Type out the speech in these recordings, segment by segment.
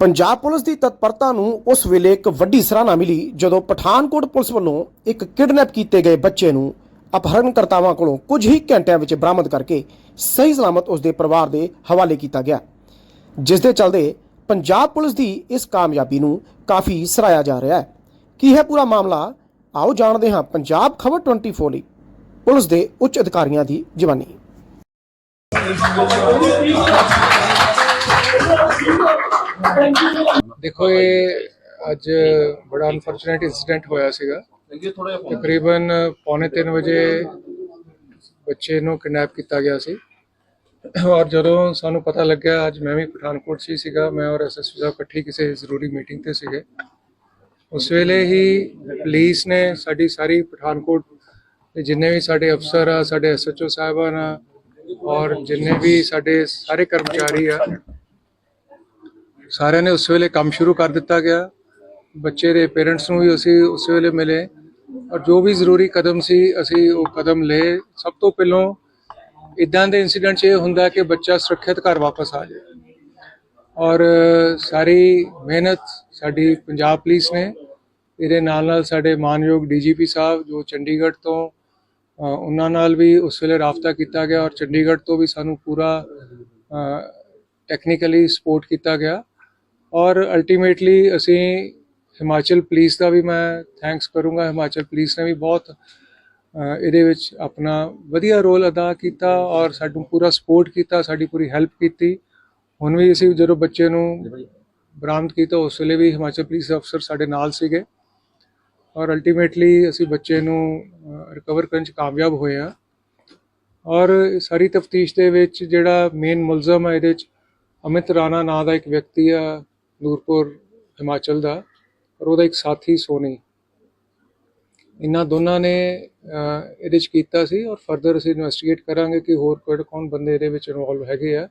Punjab police ਦੀ ਤਤਪਰਤਾ ਨੂੰ ਉਸ ਵੇਲੇ ਇੱਕ ਵੱਡੀ ਸਰਾਹਨਾ ਮਿਲੀ ਜਦੋਂ ਪਠਾਨਕੋਟ ਪੁਲਿਸ ਵੱਲੋਂ ਇੱਕ ਕਿਡਨੈਪ ਕੀਤੇ ਗਏ ਬੱਚੇ ਨੂੰ ਅਪਹਰਣਕਰਤਾਵਾਂ ਕੋਲੋਂ ਕੁਝ ਹੀ ਘੰਟਿਆਂ ਵਿੱਚ ਬਰਾਮਦ ਕਰਕੇ ਸਹੀ ਸਲਾਮਤ ਉਸ ਦੇ ਪਰਿਵਾਰ ਦੇ ਹਵਾਲੇ ਕੀਤਾ ਗਿਆ। ਜਿਸ ਦੇ ਚੱਲਦੇ ਪੰਜਾਬ ਪੁਲਿਸ ਦੀ ਇਸ ਕਾਮਯਾਬੀ ਨੂੰ ਕਾਫੀ ਸਰਾਇਆ ਜਾ ਰਿਹਾ ਹੈ। ਕੀ ਹੈ ਪੂਰਾ ਮਾਮਲਾ? ਆਓ ਜਾਣਦੇ ਹਾਂ ਪੰਜਾਬ ਖਬਰ 24 ਲਈ। ਪੁਲਿਸ ਦੇ ਉੱਚ ਅਧਿਕਾਰੀਆਂ ਦੀ ਜਵਾਨੀ। ਦੇਖੋ, ਇਹ ਅੱਜ ਬੜਾ ਅਨਫੋਰਚੂਨੇਟ ਇਨਸੀਡੈਂਟ ਹੋਇਆ ਸੀਗਾ। ਤਕਰੀਬਨ ਪੌਣੇ 3 ਵਜੇ ਬੱਚੇ ਨੂੰ ਕਿਡਨੈਪ ਕੀਤਾ ਗਿਆ ਸੀ। ਔਰ ਜਦੋਂ ਸਾਨੂੰ ਪਤਾ ਲੱਗਿਆ, ਅੱਜ ਮੈਂ ਵੀ ਪਠਾਨਕੋਟ 'ਚ ਹੀ ਸੀਗਾ। ਮੈਂ ਔਰ ਐਸਐਸਪੀ ਸਾਹਿਬ ਇਕੱਠੀ ਕਿਸੇ ਜ਼ਰੂਰੀ ਮੀਟਿੰਗ ਤੇ ਸੀਗੇ। ਉਸ ਵੇਲੇ ਹੀ ਪੁਲਿਸ ਨੇ ਸਾਡੀ ਸਾਰੀ ਪਠਾਨਕੋਟ ਦੇ ਜਿੰਨੇ ਵੀ ਸਾਡੇ ਅਫਸਰ ਆ, ਸਾਡੇ ਐਸਐਚਓ ਸਾਹਿਬਾਨ ਆ, ਔਰ ਜਿੰਨੇ ਵੀ ਸਾਡੇ ਸਾਰੇ ਕਰਮਚਾਰੀ ਆ ਸਾਰਿਆਂ ਨੇ ਉਸ ਵੇਲੇ ਕੰਮ ਸ਼ੁਰੂ ਕਰ ਦਿੱਤਾ ਗਿਆ। ਬੱਚੇ ਦੇ ਪੇਰੈਂਟਸ ਨੂੰ ਵੀ ਅਸੀਂ ਉਸ ਵੇਲੇ ਮਿਲੇ। ਔਰ ਜੋ ਵੀ ਜ਼ਰੂਰੀ ਕਦਮ ਸੀ, ਅਸੀਂ ਉਹ ਕਦਮ ਲਏ। ਸਭ ਤੋਂ ਪਹਿਲਾਂ ਇਦਾਂ ਦੇ ਇਨਸੀਡੈਂਟ 'ਚ ਇਹ ਹੁੰਦਾ ਕਿ ਬੱਚਾ ਸੁਰੱਖਿਅਤ ਘਰ ਵਾਪਸ ਆ ਜਾਏ। ਔਰ ਸਾਰੀ ਮਿਹਨਤ ਸਾਡੀ ਪੰਜਾਬ ਪੁਲਿਸ ਨੇ, ਇਹਦੇ ਨਾਲ ਨਾਲ ਸਾਡੇ ਮਾਨਯੋਗ ਡੀਜੀਪੀ ਸਾਹਿਬ, ਜੋ ਚੰਡੀਗੜ੍ਹ ਤੋਂ ਉਹਨਾਂ ਨਾਲ ਵੀ ਉਸ ਵੇਲੇ ਰਾਬਤਾ ਕੀਤਾ ਗਿਆ। ਔਰ ਚੰਡੀਗੜ੍ਹ ਤੋਂ ਵੀ ਸਾਨੂੰ ਪੂਰਾ ਟੈਕਨੀਕਲੀ ਸਪੋਰਟ ਕੀਤਾ ਗਿਆ। ਔਰ ਅਲਟੀਮੇਟਲੀ ਅਸੀਂ ਹਿਮਾਚਲ ਪੁਲਿਸ ਦਾ ਵੀ ਮੈਂ ਥੈਂਕਸ ਕਰੂੰਗਾ। ਹਿਮਾਚਲ ਪੁਲਿਸ ਨੇ ਵੀ ਬਹੁਤ ਇਹਦੇ ਵਿੱਚ ਆਪਣਾ ਵਧੀਆ ਰੋਲ ਅਦਾ ਕੀਤਾ ਔਰ ਸਾਨੂੰ ਪੂਰਾ ਸਪੋਰਟ ਕੀਤਾ, ਸਾਡੀ ਪੂਰੀ ਹੈਲਪ ਕੀਤੀ। ਹੁਣ ਵੀ ਅਸੀਂ ਜਦੋਂ ਬੱਚੇ ਨੂੰ ਬਰਾਮਦ ਕੀਤਾ, ਉਸ ਵੇਲੇ ਵੀ ਹਿਮਾਚਲ ਪੁਲਿਸ ਅਫਸਰ ਸਾਡੇ ਨਾਲ ਸੀਗੇ। ਔਰ ਅਲਟੀਮੇਟਲੀ ਅਸੀਂ ਬੱਚੇ ਨੂੰ ਰਿਕਵਰ ਕਰਨ ਚ ਕਾਮਯਾਬ ਹੋਏ ਆ ਔਰ ਸਾਰੀ ਤਫਤੀਸ਼ ਦੇ ਵਿੱਚ ਜਿਹੜਾ ਮੇਨ ਮੁਲਜ਼ਮ ਹੈ, ਇਹਦੇ ਚ ਅਮਿਤ ਰਾਣਾ ਨਾਂ ਦਾ ਇੱਕ ਵਿਅਕਤੀ ਆ। ਨੂਰਪੁਰ ਹਿਮਾਚਲ ਦਾ ਔਰ ਉਹਦਾ ਇੱਕ ਸਾਥੀ ਸੋਨੀ। ਇਹਨਾਂ ਦੋਨਾਂ ਨੇ ਇਹਦੇ ਚ ਕੀਤਾ ਸੀ ਔਰ ਫਰਦਰ ਅਸੀਂ ਇਨਵੈਸਟੀਗੇਟ ਕਰਾਂਗੇ ਕਿ ਹੋਰ ਕਿਹੜੇ ਕੌਣ ਬੰਦੇ ਇਹਦੇ ਵਿੱਚ ਇਨਵੋਲਵ ਹੈਗੇ ਆ।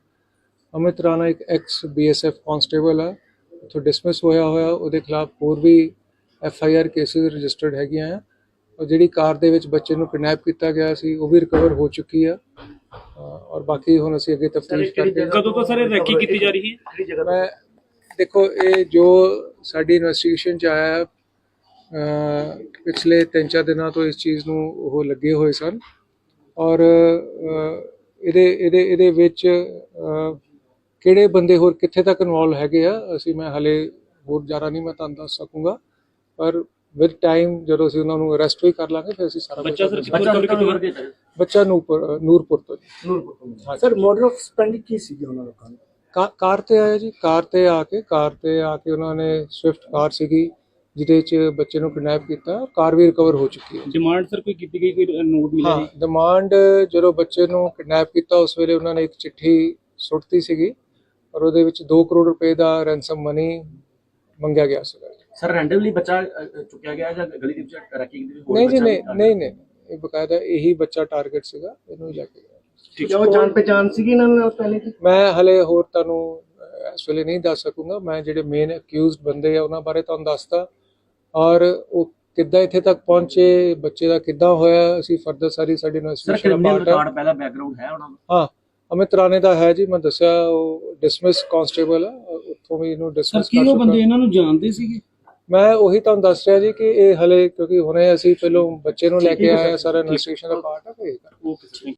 ਅਮਿਤ ਰਾਣਾ ਇੱਕ ਐਕਸ ਬੀਐਸਐਫ ਕਾਂਸਟੇਬਲ ਆ ਉੱਥੋਂ ਡਿਸਮਿਸ ਹੋਇਆ ਹੋਇਆ ਉਹਦੇ ਖਿਲਾਫ ਹੋਰ ਵੀ F I R cases registered ਹੈਗੀਆਂ ਆ। ਔਰ ਜਿਹੜੀ ਕਾਰ ਦੇ ਵਿੱਚ ਬੱਚੇ ਨੂੰ ਕਿਡਨੈਪ ਕੀਤਾ ਗਿਆ ਸੀ ਉਹ ਵੀ ਰਿਕਵਰ ਹੋ ਚੁੱਕੀ ਆ। ਔਰ ਬਾਕੀ ਹੁਣ ਅਸੀਂ ਅੱਗੇ ਤਫਤੀਸ਼ ਕਰਕੇ ਕਦੋਂ ਤੋਂ ਸਰ ਇਹ ਰੈਕੀ ਕੀਤੀ ਜਾ ਰਹੀ ਹੈ? ਮੈਂ ਦੇਖੋ ਇਹ ਜੋ ਸਾਡੀ ਇਨਵੈਸਟੀਗੇਸ਼ਨ ਚ ਆਇਆ ਪਿਛਲੇ 3-4 ਦਿਨਾਂ ਤੋਂ ਇਸ ਚੀਜ਼ ਨੂੰ ਉਹ ਲੱਗੇ ਹੋਏ ਸਨ। ਔਰ ਇਹਦੇ ਇਹਦੇ ਇਹਦੇ ਵਿੱਚ ਕਿਹੜੇ ਬੰਦੇ ਹੋਰ ਕਿੱਥੇ ਤੱਕ ਇਨਵੋਲਵ ਹੈਗੇ ਆ ਅਸੀਂ ਮੈਂ ਹਲੇ ਹੋਰ ਜ਼ਿਆਦਾ ਨਹੀਂ ਮੈਂ ਤੁਹਾਨੂੰ ਦੱਸ ਸਕੂੰਗਾ। ਪਰ ਵਿਦ ਟਾਈਮ ਜਦੋਂ ਅਸੀਂ ਉਹਨਾਂ ਨੂੰ ਅਰੈਸਟ ਵੀ ਕਰ ਲਾਂਗੇ ਫਿਰ ਅਸੀਂ ਸਾਰਾ ਬੱਚਾ ਸਰ ਕਿੱਥੋਂ ਕੀਤਾ ਬੱਚਾ ਨੂਰਪੁਰ ਨੂਰਪੁਰ ਤੋਂ। ਜੀ। ਸਰ ਮੋਡਲ ਆਫ ਸਪੈਂਡਿੰਗ ਕੀ ਸੀਗੀ ਉਹਨਾਂ ਲੋਕਾਂ ਕਾ- ਕਾਰ ਤੇ ਆਇਆ ਜੀ ਕਾਰ ਤੇ ਆ ਕੇ ਕਾਰ ਤੇ ਆ ਕੇ ਉਹਨਾਂ ਨੇ ਸਵਿਫਟ ਕਾਰ ਸੀਗੀ ਜਿਹਦੇ ਚ ਬੱਚੇ ਨੂੰ ਕਿਡਨੈਪ ਕੀਤਾ ਕਾਰ ਵੀ ਰਿਕਵਰ ਹੋ ਚੁੱਕੀ ਹੈ ਡਿਮਾਂਡ ਸਰ ਕੋਈ ਕੀਤੀ ਗਈ ਕੋਈ ਨੋਟ ਮਿਲਿਆ ਹਾਂ ਡਿਮਾਂਡ ਜਦੋਂ ਬੱਚੇ ਨੂੰ ਕਿਡਨੈਪ ਕੀਤਾ ਉਸ ਵੇਲੇ ਉਹਨਾਂ ਨੇ ਇੱਕ ਚਿੱਠੀ ਸੁੱਟਤੀ ਸੀਗੀ ਔਰ ਉਹਦੇ ਵਿੱਚ 2 ਕਰੋੜ ਰੁਪਏ ਦਾ ਰੈਂਸਮ ਮਨੀ ਮੰਗਿਆ ਗਿਆ ਸੀਗਾ ਸਰ ਰੈਂਡਮਲੀ ਬੱਚਾ ਚੁੱਕਿਆ ਗਿਆ ਜਾਂ ਗਲੀ ਦੇ ਵਿੱਚ ਰੈਕਿੰਗ ਦੇ ਵਿੱਚ ਨਹੀਂ ਜੀ ਨਹੀਂ ਨਹੀਂ ਨਹੀਂ ਇਹ ਬਕਾਇਦਾ ਇਹੀ ਬੱਚਾ ਟਾਰਗੇਟ ਸੀਗਾ ਇਹਨੂੰ ਹੀ ਲੈ ਕੇ ਜਾਂ ਉਹ ਜਾਣ ਪਹਿਚਾਨ ਸੀਗੀ ਇਹਨਾਂ ਨਾਲ ਪਹਿਲੇ ਦੀ? ਮੈਂ ਹਲੇ ਹੋਰ ਤੁਹਾਨੂੰ ਅਹ, ਇਸ ਵੇਲੇ ਨਹੀਂ ਦੱਸ ਸਕੂੰਗਾ। ਮੈਂ ਜਿਹੜੇ ਮੇਨ ਅਕਿਊਜ਼ਡ ਬੰਦੇ ਆ ਉਹਨਾਂ ਬਾਰੇ ਤੁਹਾਨੂੰ ਦੱਸਤਾ ਔਰ ਉਹ ਕਿੱਦਾਂ ਇੱਥੇ ਤੱਕ ਪਹੁੰਚੇ ਬੱਚੇ ਦਾ ਕਿੱਦਾਂ ਹੋਇਆ ਅਸੀਂ ਫਰਦਰ ਸਾਰੀ ਸਾਡੀ ਸਰ ਇਨਵੈਸਟੀਗੇਸ਼ਨ ਕ੍ਰਿਮੀਨਲ ਪਾਰਟ ਹੈ। ਰਿਕਾਰਡ ਪਹਿਲਾ ਬੈਕਗ੍ਰਾਉਂਡ ਹੈ ਉਹਨਾਂ ਦਾ? ਹਾਂ ਅਮਿਤ ਰਾਣੇ ਦਾ ਹੈ ਜੀ ਮੈਂ ਦੱਸਿਆ ਉਹ ਡਿਸਮਿਸ ਕਾਂਸਟੇਬਲ ਆ ਉੱਥੋਂ ਵੀ ਇਹਨੂੰ ਸਰ ਡਿਸਮਿਸ ਕੀ ਉਹ ਬੰਦੇ ਇਹਨਾਂ ਨੂੰ ਜਾਣਦੇ ਸੀਗੇ? ਮੈਂ ਉਹੀ ਤੁਹਾਨੂੰ ਦੱਸ ਰਿਹਾ ਜੀ ਕਿ ਇਹ ਹਲੇ ਕਿਉਂਕਿ ਹੁਣੇ ਅਸੀਂ ਪਹਿਲੋਂ ਬੱਚੇ ਨੂੰ ਲੈ ਕੇ ਆਏ ਆ ਸਾਰਾ ਇਨਵੈਸਟੀਗੇਸ਼ਨ ਦਾ ਪਾਰਟ ਇਹ ਕਰ- ਓਕੇ